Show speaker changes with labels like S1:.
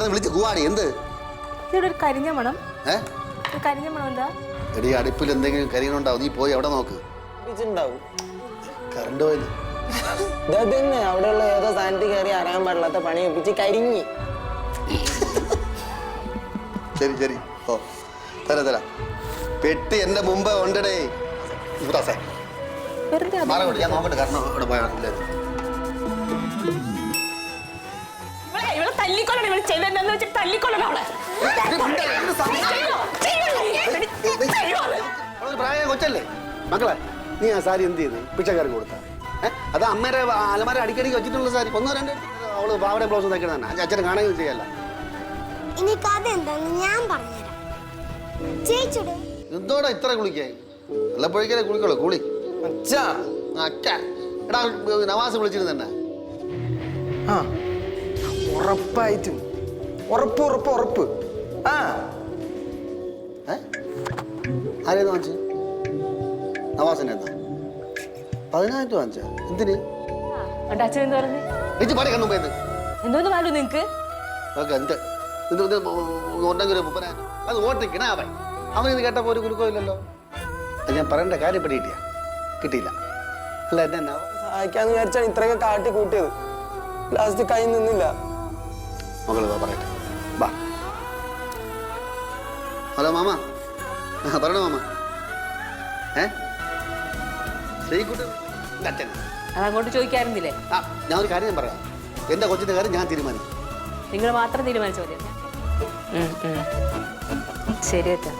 S1: കിടന്ന് വിളിച്ച് കൂവാടി എന്ത്?
S2: ഇവിടെ ഒരു കരിഞ്ഞ മണം.
S1: ഏ?
S2: ഒരു കരിഞ്ഞ മണം എന്താ?
S1: എടി അടുപ്പിൽ എന്തെങ്കിലും കരികളുണ്ടാവും നീ പോയി അവിടെ നോക്ക്.
S3: ഉണ്ടാവും
S1: കറണ്ട് പോയി
S3: ഇതന്നെ അവിടെയുള്ള ഏതോ സാധനത്തിൽ കയറി അറിയാൻ പാടില്ലാത്ത പണി ഒപ്പിച്ച് കരിഞ്ഞി.
S1: ശരി ശരി. ഓ തരാം തരാം. പെട്ടി എന്റെ മുമ്പ് ഉണ്ടടേ. ഇബ്രാസേ
S2: വെറുതെ അത്
S1: മാറി കൊടു, ഞാൻ നോക്കട്ടെ കാരണം ഇവിടെ പോയാൽ
S2: ചെയ്തെന്നു വെച്ചിട്ട് തല്ലിക്കൊല്ലണം അവളെ.
S1: പ്രായ കൊച്ചല്ലേ? മക്കളെ നീ ആ സാരി എന്ത് ചെയ്ത് പിച്ചക്കാരൻ കൊടുത്ത. അത് അമ്മേരെ അലമാര അടിക്കടിക്ക് വെച്ചിട്ടുള്ള സാരി. ഒന്നോ രണ്ടോ അവൾ പാവടെ ബ്ലൗസ് തയ്ക്കണ തന്നെ അച്ഛൻ കാണുകയും ചെയ്യല്ല.
S4: ഇനി കഥ എന്താന്ന് ഞാൻ പറഞ്ഞുതരാം. ചേച്ചിയുടെ
S1: എന്തോടാ ഇത്ര കുളിക്കായി വല്ലപ്പോഴേക്കല്ലേ കുളിക്കുള്ളൂ. കുളി.
S3: അച്ഛാ
S1: അച്ഛ. എടാ നവാസ് വിളിച്ചിരുന്നു തന്നെ
S3: ആ ഉറപ്പായിട്ടും. ഉറപ്പ് ഉറപ്പ് ഉറപ്പ്. ആ.
S1: ആരേന്ന് വാങ്ങിച്ചു? നവാസിനെ എന്താ? പതിനായിരം വാങ്ങിച്ച എന്തിന്?
S2: എന്നിട്ട് അച്ഛൻ എന്ത് പറഞ്ഞു?
S1: എനിക്ക് പാടി കണ്ണു പോയത്
S2: എന്തോന്ന് പറഞ്ഞു നിങ്ങക്ക്
S1: ഓക്കെ എന്ത്? ഇത് ഇത് ഉണ്ടെങ്കിൽ ഒരു മുപ്പതിനായിരം അത് ഓട്ടിക്കണ അവൻ. അവൻ ഇത് കേട്ടപ്പോൾ ഒരു കുലുക്കോ ഇല്ലല്ലോ. ഞാൻ പറയേണ്ട കാര്യം പിടിയിട്ടില്ല കിട്ടിയില്ല. അല്ല എന്നെ നവ
S3: സഹായിക്കാന്ന് വിചാരിച്ചാണ് ഇത്രയൊക്കെ കാട്ടി കൂട്ടിയത് ലാസ്റ്റ് കൈ നിന്നില്ല.
S1: മകൾ പറയട്ടെ. ഹലോ മാമ. ആ പറയണോ മാമ. ഏ? ശ്രീകുട്ടൻ എന്റെ അച്ഛൻ
S2: അതങ്ങോട്ട് ചോദിക്കാറുന്നില്ലേ
S1: ആ ഞാൻ ഒരു കാര്യം ഞാൻ പറയാം. എന്റെ കൊച്ചിന്റെ കാര്യം ഞാൻ തീരുമാനിക്കും.
S2: നിങ്ങൾ മാത്രം തീരുമാനിച്ച മതി ശരി അച്ഛാ.